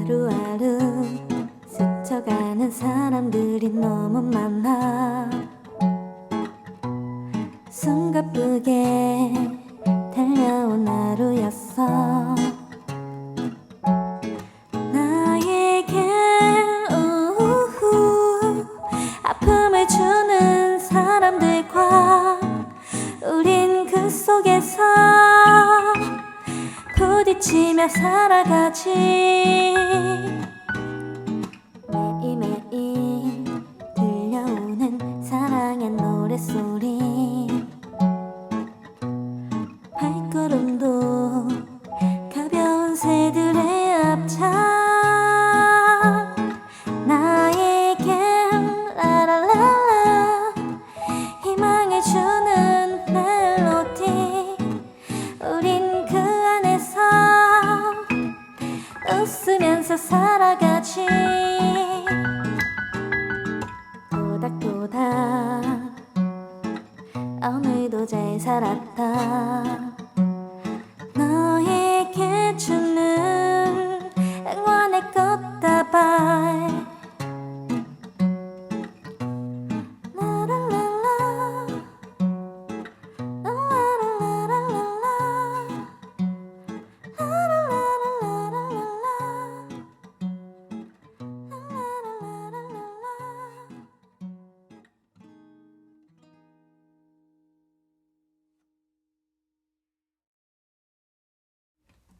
하루하루 스쳐가는 사람들이 너무 많아. 숨가쁘게 달려온 하루였어. 나에게 우후 아픔을 주는 사람들과 우린 그 속에서 부딪히며 살아가지. 매일매일 들려오는 사랑의 노랫소리. 발걸음도 가벼운 새들의 합창 웃으면서 살아가지. 도닥도닥 오늘도 잘 살았다